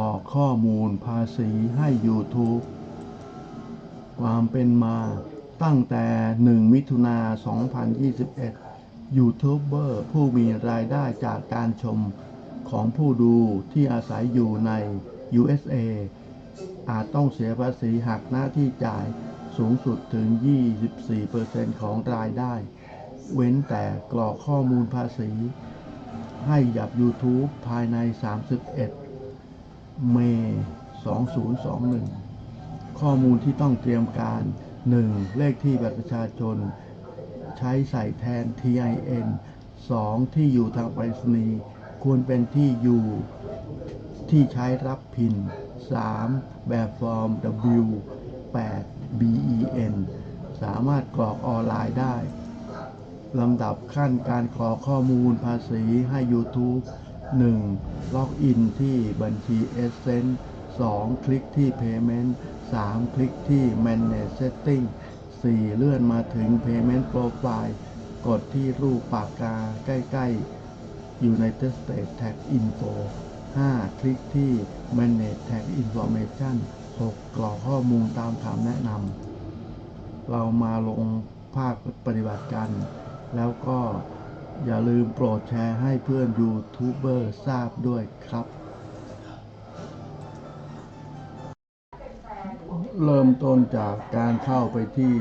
รอกข้อมูลภาษีให้ YouTube ความเป็นมาตั้งแต่ 1 มิถุนา 2021 ยูทูบเบอร์ผู้มีรายได้จากการชมของผู้ดูที่อาศัยอยู่ใน USA อาจต้องเสียภาษีหักหน้าที่จ่ายสูงสุดถึง 24%ของรายได้ เว้นแต่กรอกข้อมูลภาษีให้หยับ YouTube ภายใน 31 เมษ2021 ข้อมูลที่ต้องเตรียมการ 1. เลขที่บัตรประชาชน ใช้ใส่แทน TIN 2. ที่อยู่ทางไปรษณีย์ควรเป็นที่อยู่ที่ใช้รับพิน 3. แบบฟอร์ม W 8 BEN สามารถกรอกออนไลน์ได้ลำดับขั้นการกรอข้อมูลภาษีให้ YouTube 1. ล็อกอินที่บัญชี Essence 2. คลิกที่ Payment 3. คลิกที่ Manage Setting 4. เลื่อนมาถึง Payment Profile กดที่รูปปากกาใกล้ ๆ United States Tax Info 5. คลิกที่ Manage Tax Information 6. กรอกข้อมูลตามคำแนะนำ เรามาลงภาคปฏิบัติกัน แล้วก็ อย่าลืมโปรดแชร์ให้เพื่อนยูทูบเบอร์ทราบด้วยครับ เริ่มต้นจากการเข้าไปที่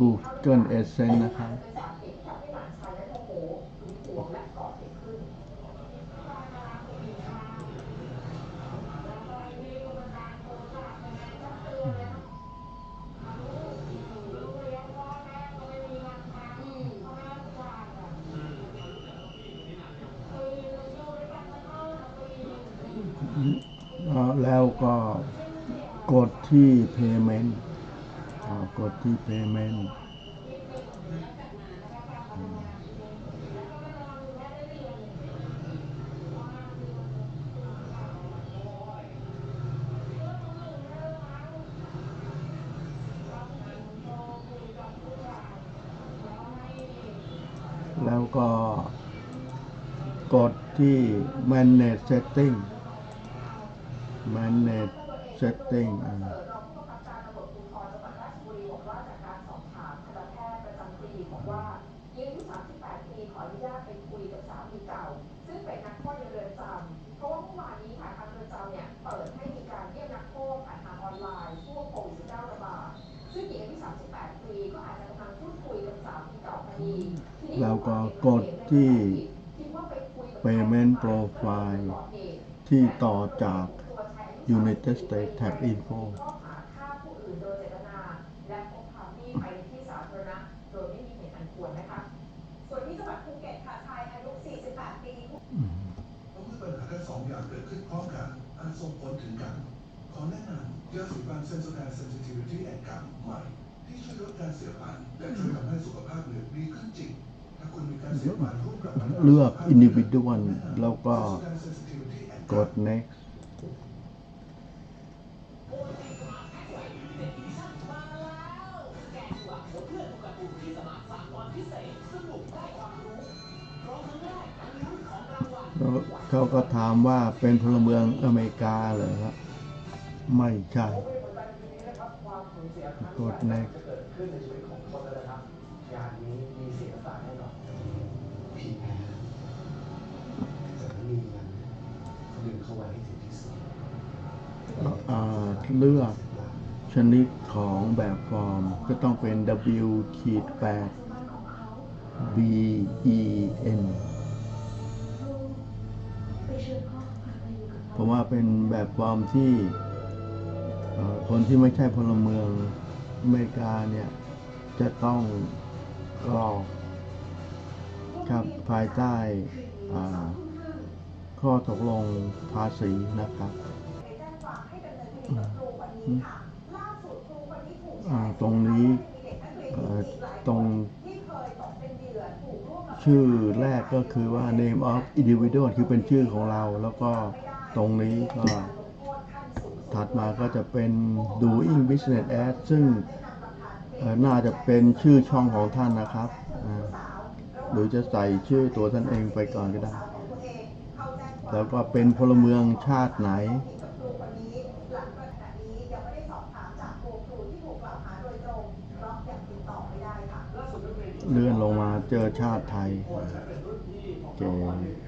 Google Adsense นะครับ แล้ว ก็กดที่ payment กดที่ payment แล้วก็กดที่ manage setting manage setting อ่าหญิงอายุ38ปีขออนุญาตไปคุยกับสามีเก่าซึ่งเป็นนักโทษในเรือนจำเพราะว่าเมื่อวานนี้ค่ะทางเรือนจำเนี่ยเปิดให้มีการเยี่ยมนักโทษผ่านทางออนไลน์ช่วงโควิด19ระบาดซึ่งหญิงอายุ38ปีก็อาจจะกำลังพูดคุยกับสามีเก่าพอดีทีนี้แล้วก็กดที่คิดว่าไปคุยกับ payment profile ที่ต่อจาก United States Tax Info ข้อหาฆ่าผู้อื่นโดยเจตนาและพกพามีดไปในที่สาธารณะโดยไม่มีเหตุอันควรนะคะส่วนที่จังหวัดภูเก็ตค่ะชายอายุ48ปีเพราะเมื่อปัญหาทั้งสองอย่างเกิดขึ้นพร้อมกันอาจส่งผลถึงกัน ขอแนะนำยาสีฟันเซนโซแดนเซนซิทิวิตี้แอนด์กัมใหม่ ที่ช่วยลดการเสียฟันและช่วยทำให้สุขภาพเหลืองดีขึ้นจริง ถ้าคุณมีการเสียฟันร่วมกับปัญหาเลือก individual แล้วก็กด next เขาก็ถามว่าเป็นพลเมืองอเมริกาเหรอครับไม่ใช่กดในเลือกชนิดของแบบฟอร์มก็ต้องเป็น W ขีด8 B E N เพราะว่าเป็นแบบฟอร์มที่คนที่ไม่ใช่พลเมืองอเมริกาเนี่ยจะต้องกรอกครับภายใต้ข้อตกลงภาษีนะครับตรงนี้ตรง ชื่อแรกก็คือว่า name of individual คือเป็นชื่อของเรา แล้วก็ตรงนี้ก็ ถัดมาก็จะเป็น doing business as ซึ่งน่าจะเป็นชื่อช่องของท่านนะครับ หรือจะใส่ชื่อตัวท่านเองไปก่อนก็ได้ แล้วก็เป็นพลเมืองชาติไหน เลื่อนลงมาเจอชาติไทยโอเค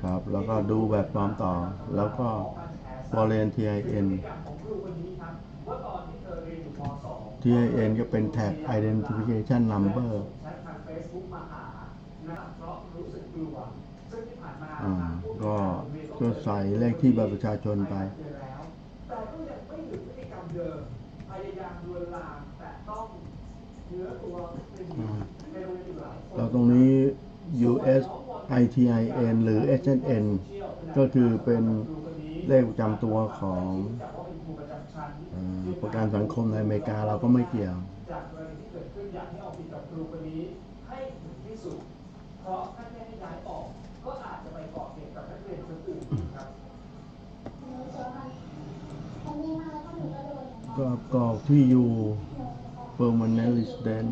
ครับ แล้วก็ดูแบบพร้อมต่อ แล้วก็ f o r e i g n TIN TIN ก็เป็นแท็ก Identification Number ก็ก็ใส่เลขที่บัตรประชาชนไปแต่ก็ยังไม่หยุดพฤติกรรมเดิมพยายามลวนลามแต่ต้องเนื้อตัวเป็นหญิงในโรง เรียนอีกหลายคนแล้วตรงนี้ US ITIN หรือ SNN ก็คือเป็นเลขประจำตัวของเอ่อประกันสังคมในอเมริกาเราก็ไม่เกี่ยวจากกรณีที่เกิดขึ้นอยากให้เอาผิดกับครูคนนี้ให้ถึงที่สุดเพราะถ้าไม่ให้ย้ายออกก็อาจจะไปก่อเหตุกับนักเรียนคนอื่นอีกครับก็กรอกที่อยู่ permanent resident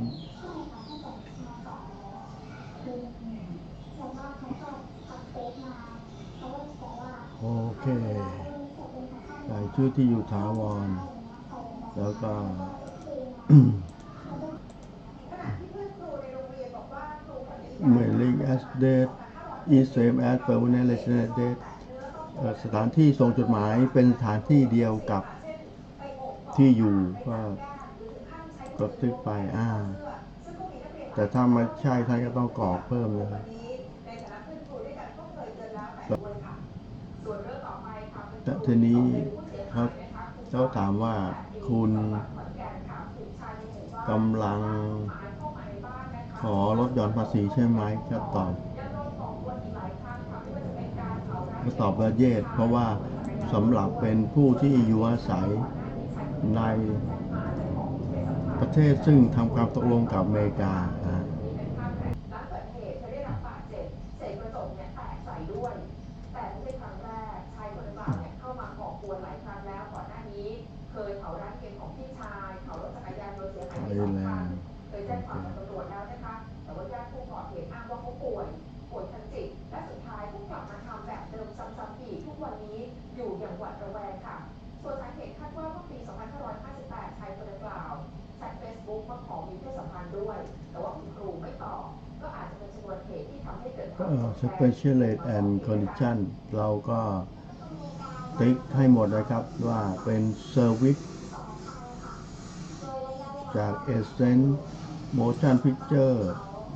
เคใส่ชื่อที่อยู่ถาวร แล้วก็ขณะที่เพื่อนครูในโรงเรียนบอกว่าครูคนนี้ mailing as date is same as permanent resident date เอ่อสถานที่ส่งจดหมายเป็นสถานที่เดียวกับที่อยู่ก็ก็ติ๊กไปอ่า แต่ถ้าไม่ใช่ท่านก็ต้องกรอกเพิ่มนะครูด้ ทีนี้ครับเขาถามว่าคุณกำลังขอลดหย่อนภาษีใช่ไหมก็ตอบก็ตอบว่าเยสเพราะว่าสำหรับเป็นผู้ที่อยู่อาศัยในประเทศซึ่งทำความตกลงกับอเมริกา เผาร้านของพี่ชายเผารถจักรยานยนต์เสียหายไปสองคันเคยแจ้งความกับตำรวจแล้วนะคะ แต่ว่าญาติผู้ก่อเหตุอ้างว่าเขาป่วยป่วยทางจิต และสุดท้ายก็กลับมาทำแบบเดิมซ้ำๆอีกทุกวันนี้อยู่อย่างหวาดระแวงค่ะ ส่วนสาเหตุคาดว่าเมื่อปี 2558ชายคนดังกล่าวแชทเฟซบุ๊กมาขอมีเพศสัมพันธ์ด้วย แต่ว่าคุณครูไม่ตอบก็อาจจะเป็นชนวนเหตุที่ทำให้เกิดความ special and condition เราก็ติ๊กให้หมดนะครับว่าเป็น service จาก Essence Motion Picture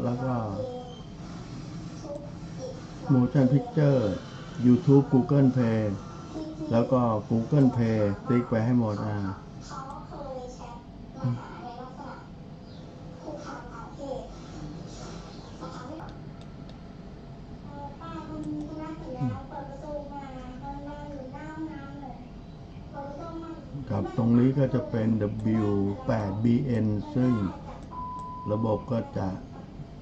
แล้วก็ Motion Picture YouTube Google Play แล้วก็ Google Play ติ๊กไปให้หมดอ่า เขาเคยแชทมาหาในลักษณะคุกคามทางเพศมาทำให้เอ่อป้าทำธุระเสร็จแล้วเปิดประตูมาเดินมาอยู่หน้าห้องน้ำเลยเปิดประตูมา ครับตรงนี้ก็จะเป็น W8BN ซึ่งระบบก็จะ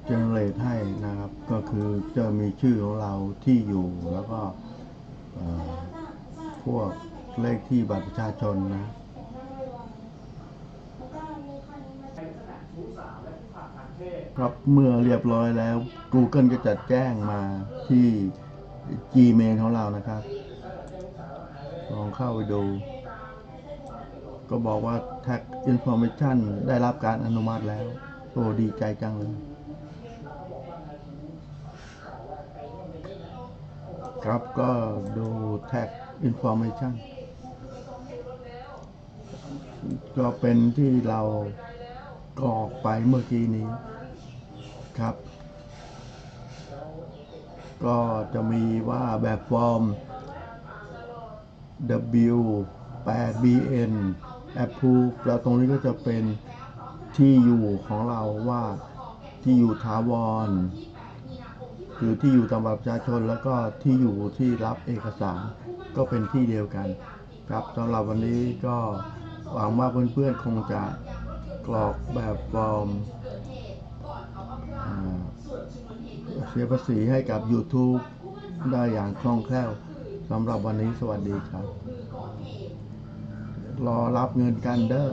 generate ให้นะครับ ก็คือจะมีชื่อของเราที่อยู่แล้วก็พวกเลขที่บัตรประชาชนนะคนมาในลักษณะชู้สาวและคุกคามทางเพศครับเมื่อเรียบร้อยแล้ว Google ก็จะแจ้งมาที่ Gmail ของเรานะครับ ลองเข้าไปดู ก็บอกว่า Tag Information ได้รับการอนุมัติแล้วโอ้ดีใจจังเลย ครับก็ดู Tag Information ก็เป็นที่เรากรอกไปเมื่อกี้นี้ครับ ก็จะมีว่าแบบฟอร์ม W 8 BN approve แล้วตรงนี้ก็จะเป็นที่อยู่ของเราว่าที่อยู่ถาวรคือที่อยู่ตามบัตรประชาชนแล้วก็ที่อยู่ที่รับเอกสารก็เป็นที่เดียวกัน ครับสำหรับวันนี้ก็หวังว่าเพื่อนๆคงจะกรอกแบบฟอร์มเสียภาษีให้กับ YouTube ได้อย่างคล่องแคล่วสำหรับวันนี้สวัสดีครับ รอรับเงินกันเด้อ